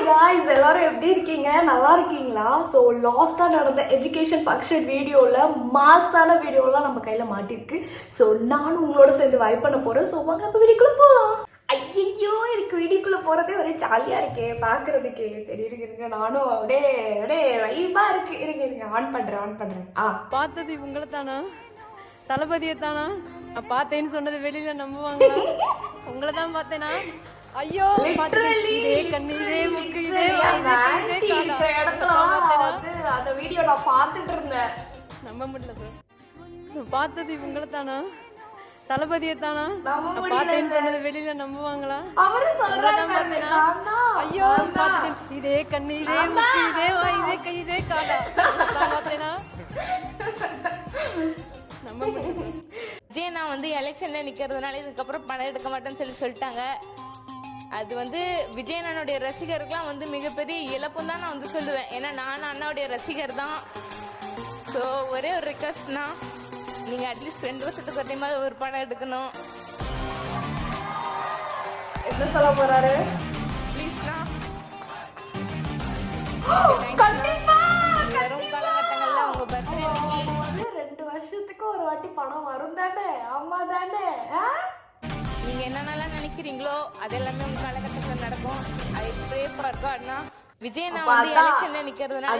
Hi guys எல்லாரும் எப்படி இருக்கீங்க? நல்லா இருக்கீங்களா? ஸோ லாஸ்ட்டாக நடந்த எஜுகேஷன் ஃபங்க்ஷன் வீடியோவில் மாசான வீடியோலாம் நம்ம கையில் மாட்டிருக்கு. ஸோ நானும் உங்களோட சேர்ந்து வைப் பண்ண போகிறேன் ஸோ வாங்க நம்ம வீடியோக்குள்ளே போகலாம் ஐயோ எனக்கு வீடியோக்குள்ளே போகிறதே ஒரே ஜாலியாக இருக்கே. பார்க்குறதுக்கு சரி இருக்கு இருங்க. நானும் அப்படியே அப்படியே வைப்பாக இருக்கு. இருங்க இருங்க. ஆன் பண்ணுறேன் ஆன் பண்ணுறேன் ஆ. பார்த்தது உங்களை தானா தளபதியை தானா நான் பார்த்தேன்னு சொன்னது வெளியில நம்புவாங்களா? உங்களை தான் பார்த்தேனா? ஐயோ பார்த்தது. Literally, இதே கண்ணு இதே மூக்கு இதே literally வாய், அந்த. இருக்கிற இடத்துல பார்த்தேனா? வந்து அந்த வீடியோ நான் பார்த்துட்டு இருந்தேன் நம்ப முடியல சார் பார்த்தது உங்களை தானா தளபதியை தானா பார்த்தேன்னு சொன்னது வெளியில நம்புவாங்களா அவரு பார்த்தேனா? தான், ஐயோ. பார்த்துட்டேன் இதே கண்ணு இதே மூக்கு இதே வாய் இதே கை இதே நான் பார்த்தேனா நம்ப முடியல விஜய் நான் வந்து எலெக்ஷன்ல நிக்கிறதுனால இதுக்கப்புறம் படம் எடுக்க மாட்டேன்னு சொல்லி சொல்லிட்டாங்க அது வந்து விஜய் அண்ணனுடைய ரசிகருக்குலாம் வந்து மிகப்பெரிய இழப்பும் தான் நான் வந்து சொல்லுவேன். ஏன்னா நான் அண்ணாவுடைய ரசிகர் தான். ஸோ ஒரே ஒரு ரிக்வஸ்ட்னா நீங்க அட்லீஸ்ட் ரெண்டு வருஷத்துக்கு ஒரு டைமாவது ஒரு படம் எடுக்கணும். என்ன சொல்ல போறாரு? ப்ளீஸ்ண்ணா வரும் காலகட்டங்கள்ல உங்க பர்த்டே ரெண்டு வருஷத்துக்கு ஒரு வாட்டி படம் வரும் தானே? ஆமா தானே? நீங்க என்னென்னலாம் நினைக்கிறீங்களோ அது எல்லாமே உங்க காலகட்டத்தில் நடக்கும். ஐ ப்ரே ஃபார் காட்னா விஜய் நான் வந்து. எலெக்ஷன்ல நிக்கிறதுனால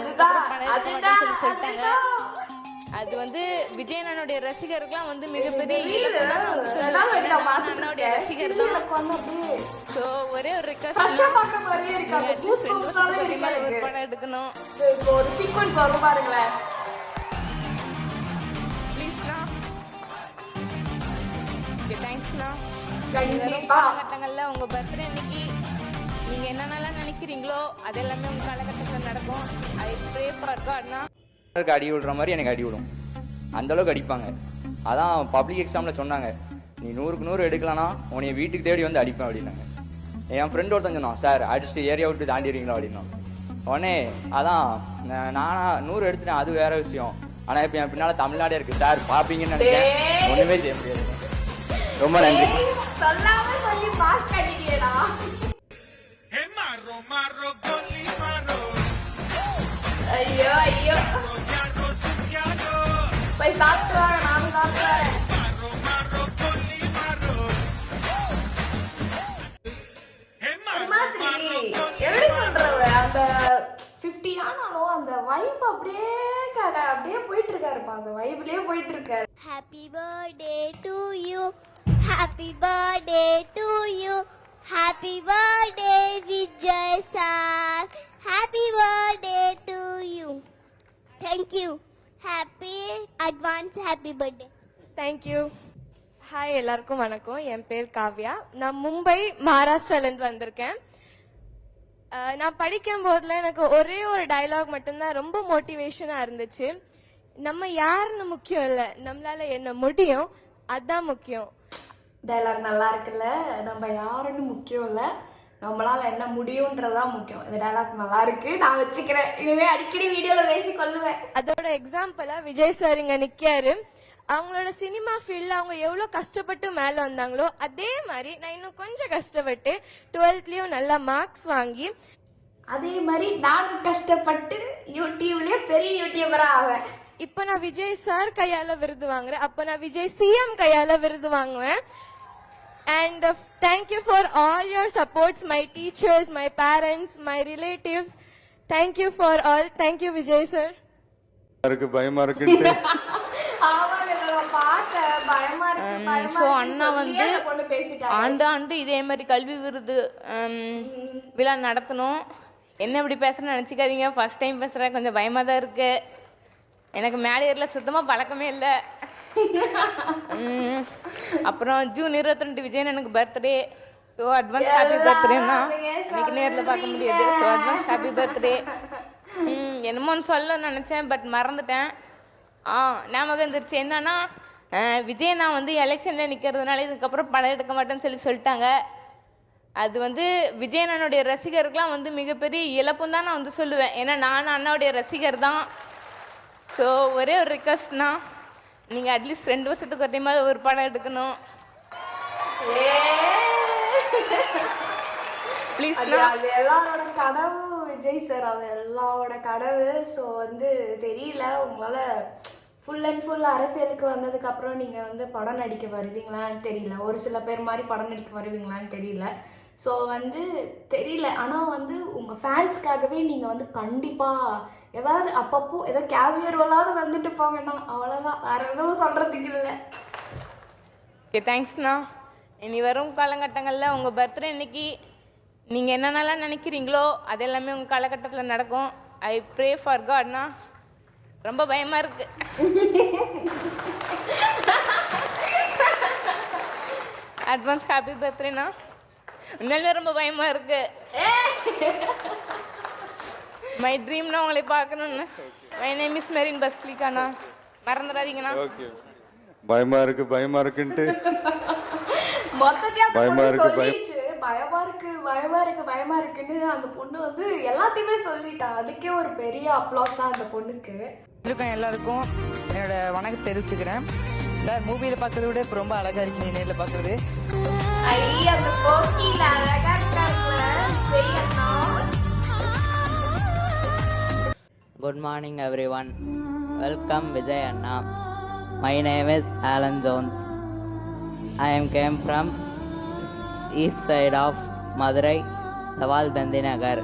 சொல்லி சொல்லிட்டாங்க. அது வந்து விஜய் அண்ணனுடைய ரசிகருக்குலாம் வந்து மிகப்பெரிய இருக்கேன். ரசிகர் தான் ஸோ ஒரே ஒரு ரெக்வஸ்ட் ஒரு. படம் எடுக்கணும். ஒரு sequence வரும் பாருங்களேன். கண்டிப்பா. காலகட்டங்களில் உங்க பர்த்டே அன்னைக்கு நீங்க என்னென்னலாம் நினைக்கிறீங்களோ அது எல்லாமே உங்க காலகட்டத்தில் நடக்கும். ஐ ப்ரே ஃபார் காட்னா அடி விடுற மாதிரி எனக்கு அடி விடும் அந்த அளவுக்கு அடிப்பாங்க. அதான் பப்ளிக் எக்ஸாமில் சொன்னாங்க. நீ நூறுக்கு நூறு எடுக்கலனா உன்னைய வீட்டுக்கு தேடி வந்து அடிப்பேன் அப்படின்னாங்க. என் ஃப்ரெண்ட் ஒருத்தன் சொன்னான் சார் அடிச்சு ஏரியா விட்டு தாண்டிடுவீங்களா அப்படின்னா உடனே அதான் நான் நூறு எடுத்துட்டேன் அது வேற விஷயம். ஆனால் இப்போ என் பின்னால் தமிழ்நாடே இருக்கு. சார் பார்ப்பீங்கன்னு நினைக்கிறேன். ஒன்றுமே செய்ய முடியாது. ரொம்ப நன்றி. சொல்லாம சொல்லி golli marro, ஐயோ ஐயோ. போய் சாப்பிட்டு நானும் சாப்பிட்டு வரேன். எப்படி சொல்றது? அந்த 50 ஆனாலும் அந்த வைப் அப்படியே அப்படியே போயிட்டு இருக்காருப்பா. அந்த வைப்லயே போயிட்டு இருக்காரு. Happy birthday to you. Happy birthday to you. Happy birthday, Vijay sir. Happy birthday to you. Thank you. Happy advance happy birthday. Thank you hi எல்லாருக்கும் வணக்கம் என் பேர் காவ்யா நான் மும்பை மகாராஷ்டிராலேருந்து வந்திருக்கேன் நான் படிக்கும் போதில் எனக்கு ஒரே ஒரு டயலாக் மட்டும்தான் ரொம்ப மோட்டிவேஷனாக இருந்துச்சு நம்ம யாருன்னு முக்கியம் இல்லை நம்மளால என்ன முடியும் அதுதான் முக்கியம் டைலாக் நல்லா இருக்குல்ல? நம்ம யாருன்னு முக்கியம் இல்ல. நம்மளால என்ன முடியும்ன்றதுதான் முக்கியம். இந்த டைலாக் நல்லா இருக்கு. நான் வச்சுக்கிறேன். இனிமே அடிக்கடி வீடியோல பேசி கொள்ளுவேன். அதோட எக்ஸாம்பிளா விஜய் சார் இங்க நிக்காரு அவங்களோட சினிமா ஃபீல்ட்ல அவங்க எவ்வளவு கஷ்டப்பட்டு மேல வந்தாங்களோ அதே மாதிரி நான் இன்னும் கொஞ்சம் கஷ்டப்பட்டு டுவெல்த்லயும் நல்ல மார்க்ஸ் வாங்கி அதே மாதிரி நானும் கஷ்டப்பட்டு யூடியூப்லயே பெரிய யூடியூபரா ஆவேன். இப்போ நான் விஜய் சார் கையால விருது வாங்குறேன். அப்போ நான் விஜய் சிஎம் கையால விருது வாங்குவேன். And thank you for all your supports my teachers my parents my relatives thank you for all thank you Vijay sir இருக்கு பயமா இருக்குன்ட்டு. ஆமாங்க நம்ம பார்த்த பயமா இருக்கு பயமா ஸோ இருக்குன்னு அண்ணா வந்து ஆண்டு ஆண்டு இதே மாதிரி கல்வி விருது ஹம், விழா நடத்தணும். என்ன இப்படி பேசுறேன்னு நினச்சிக்காதீங்க. ஃபர்ஸ்ட் டைம் பேசுகிறேன் கொஞ்சம் பயமாக தான் இருக்கு. எனக்கு மேலேயரில் சுத்தமாக பழக்கமே இல்லை. அப்புறம் ஜூன் இருபத்தி ரெண்டு விஜயன் எனக்கு பர்த்டே ஸோ அட்வான்ஸ் ஹாப்பி பர்த்டேண்ணா எனக்கு நேரில் பார்க்க முடியாது. ஸோ அட்வான்ஸ் ஹாப்பி பர்த்டே என்னமோன்னு சொல்ல நினச்சேன் பட் மறந்துட்டேன். ஆ ஞாபகம் வந்துருச்சு. என்னன்னா விஜய் நான் வந்து எலெக்ஷனில் நிற்கிறதுனால இதுக்கப்புறம் படம் எடுக்க மாட்டேன்னு சொல்லி சொல்லிட்டாங்க. அது வந்து விஜய் அண்ணனுடைய ரசிகருக்குலாம் வந்து மிகப்பெரிய இழப்பும் தான் நான் வந்து சொல்லுவேன். ஏன்னா நான் அண்ணாவுடைய ரசிகர் தான். ஸோ ஒரே ஒரு ரிக்வஸ்ட்னா நீங்கள் அட்லீஸ்ட் ரெண்டு வருஷத்துக்கு ஒரு டைமாவது ஒரு படம் எடுக்கணும். ப்ளீஸ்ண்ணா அது எல்லாரோட கனவு விஜய் சார் அது எல்லாரோட கனவு. ஸோ வந்து தெரியல உங்களால ஃபுல் அண்ட் ஃபுல் அரசியலுக்கு வந்ததுக்கு அப்புறம் நீங்க வந்து படம் நடிக்க வருவீங்களான்னு தெரியல. ஒரு சில பேர் மாதிரி படம் நடிக்க வருவீங்களான்னு தெரியல. ஸோ வந்து தெரியல. ஆனால் வந்து உங்கள் ஃபேன்ஸ்க்காகவே நீங்கள் வந்து கண்டிப்பாக ஏதாவது அப்பப்போ ஏதோ கேவியர் ரோலாவது வந்துட்டு போங்கண்ணா. அவ்வளோதான் வேற எதுவும் சொல்கிறதுக்கு இல்லை. ஓகே தேங்க்ஸ்ண்ணா இனி வரும் காலகட்டங்களில் உங்கள் பர்த்டே இன்னைக்கு நீங்கள் என்னென்னலாம் நினைக்கிறீங்களோ அது எல்லாமே உங்கள் காலகட்டத்தில் நடக்கும். ஐ ப்ரே ஃபார் காட்ண்ணா ரொம்ப பயமாக இருக்கு. அட்வான்ஸ் ஹாப்பி பர்த்டேண்ணா உண்மையிலே ரொம்ப பயமாக இருக்கு. மை ட்ரீம்னா உங்களை பார்க்கணுன்னு மை நேம் இஸ் மெரின் பஸ்லிகாண்ணா மறந்துடாதீங்கண்ணா பயமா இருக்கு பயமா இருக்குன்ட்டு. பயமா இருக்கு, பயம். பயமா இருக்கு பயமா இருக்கு பயமா இருக்குன்னு அந்த பொண்ணு வந்து எல்லாத்தையுமே சொல்லிட்டா. அதுக்கே ஒரு பெரிய அப்ளாஸ் தான் அந்த பொண்ணுக்கு. இருக்கோம் எல்லாருக்கும். என்னோட வணக்கம் தெரிவிச்சுக்கிறேன். சார் மூவியில் பார்க்கறத விட இப்போ ரொம்ப அழகாக இருக்கீங்க நேரில் பார்க்குறது. ஐய அந்த போக்கியில அழகா good morning everyone welcome Vijay Anna my name is Alan Jones I am came from east side of Madurai சவால் Thanthi Nagar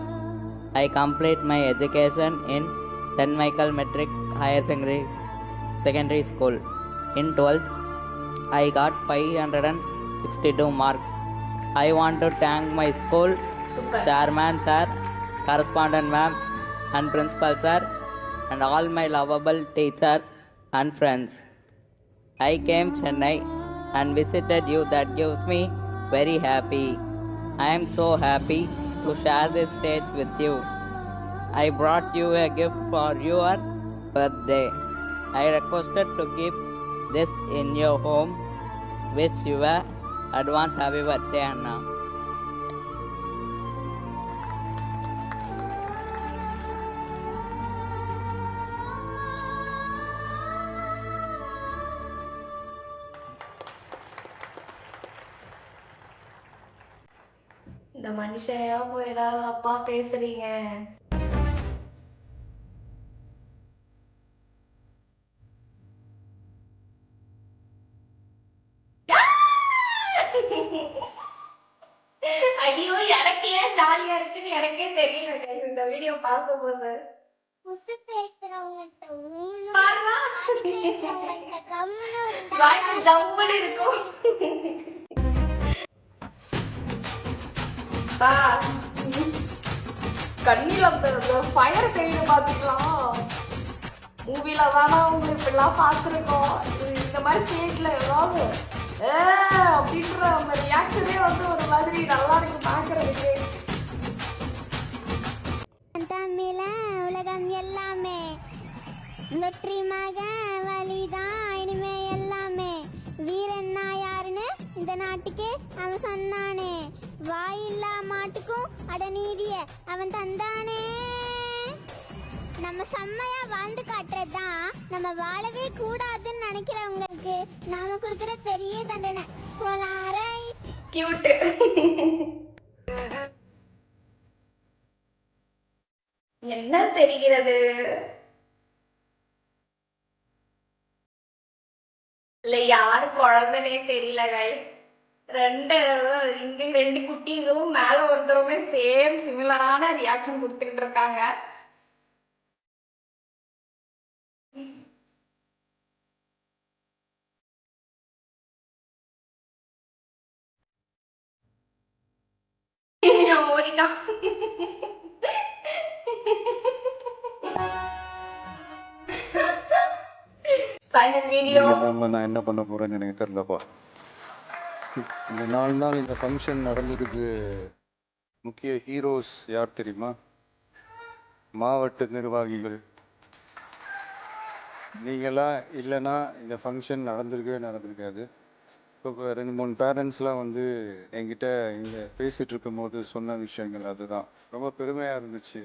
I complete my education in saint Michael matric higher secondary secondary school in twelfth I got five hundred and 62 marks. I want to thank my school, Super. chairman sir, correspondent ma'am, and principal sir, and all my lovable teachers and friends. I came Chennai and visited you that gives me very happy. I am so happy to share this stage with you. I brought you a gift for your birthday. I requested to keep this in your home. Wish you a advance happy birthday, Anna. இந்த மனுஷனையா போயிடாத அப்பா பேசுறீங்க வாய்க்கு ஜம்முன்னு இருக்கும். கண்ணில அந்த fire தெரியுது பாத்தீங்களா மூவில தானா உங்களுக்கு இப்படிலாம் பார்த்துருக்கோம். இந்த மாதிரி ஸ்டேஜ்ல ஏதாவது அப்படின்ற அந்த ரியாக்ஷனே வந்து ஒரு மாதிரி நல்லா இருக்கு பாக்குறதுக்கு. தமிழ உலகம் எல்லாமே. வெற்றி மக வழிதான் இனிமே எல்லாமே. வீரன்னா யாருன்னு இந்த நாட்டுக்கே அவன் சொன்னானே. வாயில்லா மாட்டுக்கும் அடநீதிய அவன் தந்தானே. நம்ம செம்மையா வாழ்ந்து காட்டுறதுதான். நம்ம வாழவே கூடாதுன்னு நினைக்கிறவங்களுக்கு நாம கொடுக்குற பெரிய தண்டனை. போலாரை கியூட் என்ன தெரிகிறது? இல்ல யாரு குழந்தைனே தெரியல கைஸ் ரெண்டு இங்க ரெண்டு குட்டிகளும் மேல ஒருத்தருமே சேம் சிமிலரான ரியாக்ஷன் கொடுத்துக்கிட்டு இருக்காங்க. ஓடிட்டான் ஃபைனல் வீடியோ நான் என்ன பண்ண போறேன்னு எனக்கு தெரியலப்பா. இந்த நாலு நாள் இந்த ஃபங்க்ஷன் நடந்திருக்கு முக்கிய ஹீரோஸ் யார் தெரியுமா? மாவட்ட நிர்வாகிகள். நீங்களா இல்லைன்னா இந்த ஃபங்க்ஷன் நடந்திருக்கவே நடந்திருக்காது. இப்போ ரெண்டு மூணு பேரண்ட்ஸ்லாம் வந்து என்கிட்ட இங்கே பேசிகிட்டு இருக்கும்போது சொன்ன விஷயங்கள் அதுதான். ரொம்ப பெருமையாக இருந்துச்சு.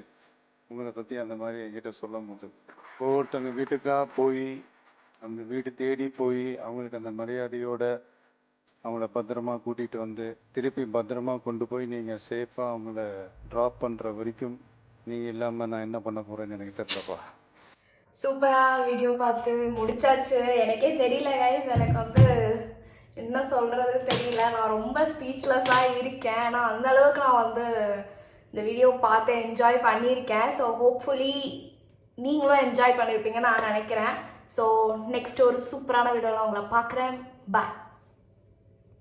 உங்களை பற்றி அந்த மாதிரி என்கிட்ட சொல்ல முடியும் ஒவ்வொருத்தவங்க வீட்டுக்காக போய் அந்த வீடு தேடி போய் அவங்களுக்கு அந்த மரியாதையோட அவங்கள பத்திரமா கூட்டிகிட்டு வந்து திருப்பி பத்திரமா கொண்டு போய் நீங்கள் சேஃபாக அவங்கள ட்ராப் பண்ணுற வரைக்கும் நீங்கள் இல்லாமல் நான் என்ன பண்ண போகிறேன்னு எனக்கு தெரியலப்பா. சூப்பரா வீடியோ பார்த்து முடிச்சாச்சு. எனக்கே தெரியல கைஸ் எனக்கு வந்து என்ன சொல்றது தெரியல. நான் ரொம்ப ஸ்பீச்லெஸ்ஸாக இருக்கேன். ஆனால் அந்த அளவுக்கு நான் வந்து இந்த வீடியோ பார்த்து என்ஜாய் பண்ணியிருக்கேன். ஸோ ஹோப்ஃபுல்லி நீங்களும் என்ஜாய் பண்ணியிருப்பீங்க நான் நினைக்கிறேன். ஸோ நெக்ஸ்ட் ஒரு சூப்பரான வீடியோவில் உங்களை பார்க்குறேன். பாய்